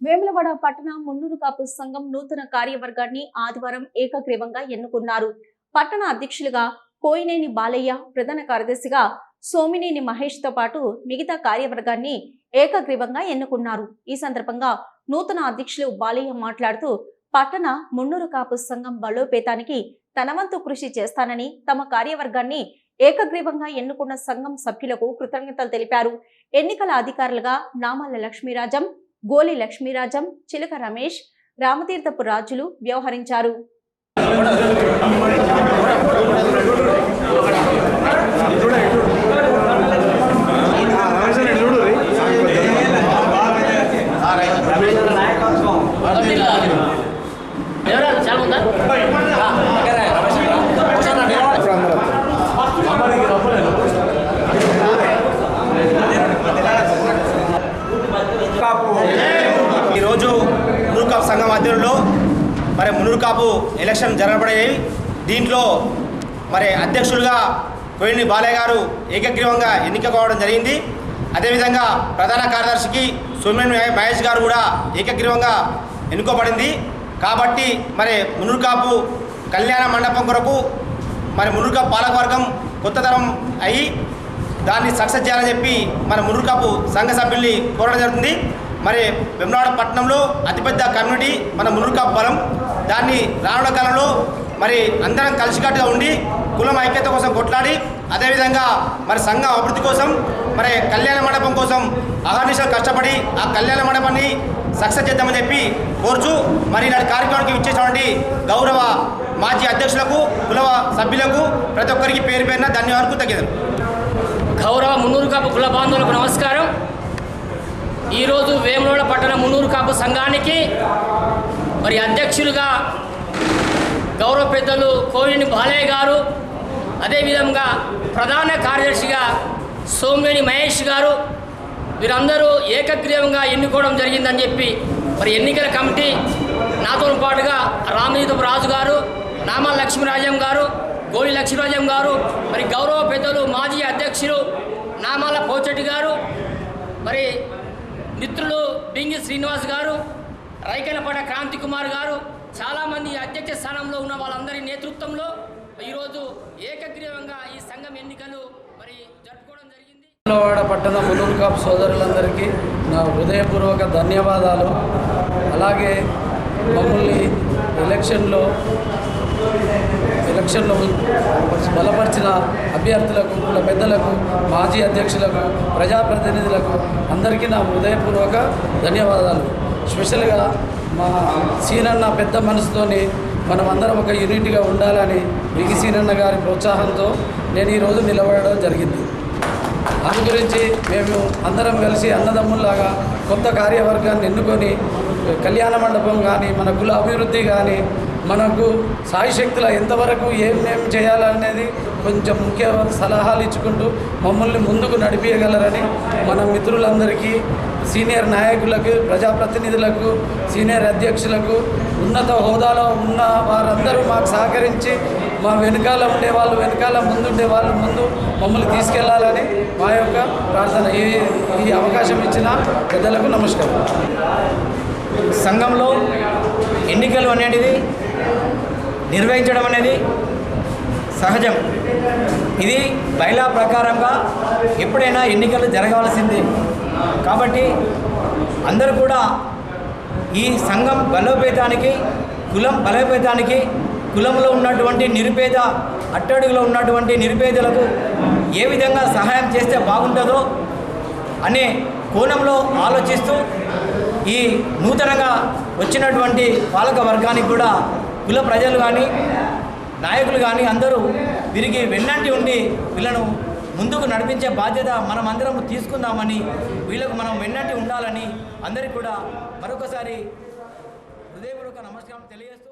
వేములవాడ పట్టణ మున్నూరు కాపు సంఘం నూతన కార్యవర్గాన్ని ఆదివారం ఏకగ్రీవంగా ఎన్నుకున్నారు. పట్టణ అధ్యక్షులుగా కోయినేని బాలయ్య ప్రధాన కార్యదర్శిగా సోమినేని మహేష్తో పాటు మిగతా కార్యవర్గాన్ని ఏకగ్రీవంగా ఎన్నుకున్నారు. ఈ సందర్భంగా నూతన అధ్యక్షులు బాలయ్య మాట్లాడుతూ పట్టణ మున్నూరు కాపు సంఘం బలోపేతానికి తనవంతు కృషి చేస్తానని తమ కార్యవర్గాన్ని ఏకగ్రీవంగా ఎన్నుకున్న సంఘం సభ్యులకు కృతజ్ఞతలు తెలిపారు. ఎన్నికల అధికారులుగా నామాల లక్ష్మీరాజం గోలి లక్ష్మీరాజం చిలక రమేష్ రామతీర్థపు రాజులు వ్యవహరించారు. ఈరోజు మునురుకాపు సంఘం ఆధ్వర్యంలో మరి మునురుకాపు ఎలక్షన్ జరగబడాయి దీంట్లో మరి అధ్యక్షులుగా కోయిని బాలయ్య గారు ఏకగ్రీవంగా ఎన్నిక కావడం జరిగింది. అదేవిధంగా ప్రధాన కార్యదర్శికి సోమేన్ మహేష్ గారు కూడా ఏకగ్రీవంగా ఎన్నుకోబడింది. కాబట్టి మరి మునురుకాపు కళ్యాణ మండపం కొరకు మరి మునురుకాపు పాలకవర్గం కొత్త తరం అయ్యి దాన్ని సక్సెస్ చేయాలని చెప్పి మన మునుకాపు సంఘ సభ్యుల్ని కోరడం జరుగుతుంది. మరి వెమ్నాడ పట్టణంలో అతిపెద్ద కమ్యూనిటీ మన మునుకాపు బలం దాన్ని రానున్న కాలంలో మరి అందరం కలిసికట్టుగా ఉండి కులం ఐక్యత కోసం కొట్లాడి అదేవిధంగా మరి సంఘం అభివృద్ధి కోసం మరి కళ్యాణ మండపం కోసం అహర్నిశలు కష్టపడి ఆ కళ్యాణ మండపాన్ని సక్సెస్ చేద్దామని చెప్పి కోరుచు మరి ఇలాంటి కార్యక్రమానికి ఇచ్చేటువంటి గౌరవ మాజీ అధ్యక్షులకు కులవ సభ్యులకు ప్రతి ఒక్కరికి పేరు పేరున ధన్యవాదాలు తగ్గదు గౌరవ మున్నూరు కాపు కుల బాంధవులకు నమస్కారం. ఈరోజు వేములవాడ పట్టణ మునూరు కాపు సంఘానికి మరి అధ్యక్షులుగా గౌరవ పెద్దలు కోవిని బాలయ్య గారు అదేవిధంగా ప్రధాన కార్యదర్శిగా సోమవేణి మహేష్ గారు వీరందరూ ఏకగ్రీవంగా ఎన్నుకోవడం జరిగిందని చెప్పి మరి ఎన్నికల కమిటీ నాతో పాటుగా రామనీతపు రాజు గారు నామా లక్ష్మీరాజం గారు గోళి లక్ష్మీరాజం గారు మరి గౌరవ పెద్దలు మాజీ అధ్యక్షులు నామాల పోచెట్టి గారు మరి మిత్రులు బింగి శ్రీనివాస్ గారు రైకనపడ క్రాంతి కుమార్ గారు చాలామంది అధ్యక్ష స్థానంలో ఉన్న వాళ్ళందరి నేతృత్వంలో ఈరోజు ఏకగ్రీవంగా ఈ సంఘం ఎన్నికలు మరి జరుపుకోవడం జరిగింది. పట్టణ మునూరు సోదరులందరికీ నా హృదయపూర్వక ధన్యవాదాలు. అలాగే మమ్మల్ని ఎలక్షన్లో ఎలక్షన్లో బలపరిచిన అభ్యర్థులకు కుల పెద్దలకు మాజీ అధ్యక్షులకు ప్రజాప్రతినిధులకు అందరికీ నా హృదయపూర్వక ధన్యవాదాలు. స్పెషల్గా మా సీనన్న పెద్ద మనసుతోని మనం అందరం ఒక యూనిట్గా ఉండాలని బిగి సీనన్న గారి ప్రోత్సాహంతో నేను ఈరోజు నిలబడడం జరిగింది. అందు గురించి మేము అందరం కలిసి అన్నదమ్ముల్లాగా కొత్త కార్యవర్గాన్ని ఎన్నుకొని కళ్యాణ మండపం కానీ మన కుల అభివృద్ధి కానీ మనకు సాయశక్తుల ఎంతవరకు ఏమేమి చేయాలనేది కొంచెం ముఖ్య సలహాలు ఇచ్చుకుంటూ మమ్మల్ని ముందుకు నడిపించగలరని మన మిత్రులందరికీ సీనియర్ నాయకులకు ప్రజాప్రతినిధులకు సీనియర్ అధ్యక్షులకు ఉన్నత హోదాలో ఉన్న వారందరూ మాకు సహకరించి మా వెనకాల ఉండే వాళ్ళు వెనకాల ముందుండే వాళ్ళు ముందు మమ్మల్ని తీసుకెళ్ళాలని మా యొక్క ప్రార్థన ఈ ఈ అవకాశం ఇచ్చిన పెద్దలకు నమస్కారం. సంఘంలో ఎన్నికలు అనేటిది నిర్వహించడం అనేది సహజం. ఇది బైలా ప్రకారంగా ఎప్పుడైనా ఎన్నికలు జరగవలసింది కాబట్టి అందరూ కూడా ఈ సంఘం బలోపేతానికి కులం బలోపేతానికి కులంలో ఉన్నటువంటి నిరుపేద అట్టడుగులో ఉన్నటువంటి నిరుపేదలకు ఏ విధంగా సహాయం చేస్తే బాగుంటుందో అనే కోణంలో ఆలోచిస్తూ ఈ నూతనంగా వచ్చినటువంటి పాలక వర్గానికి కూడా కుల ప్రజలు కానీ నాయకులు కానీ అందరూ వీరికి వెన్నంటి ఉండి వీళ్ళను ముందుకు నడిపించే బాధ్యత మనం అందరం తీసుకుందామని వీళ్ళకు మనం వెన్నంటి ఉండాలని అందరికీ కూడా మరొకసారి హృదయపూర్వక నమస్కారం తెలియజేస్తూ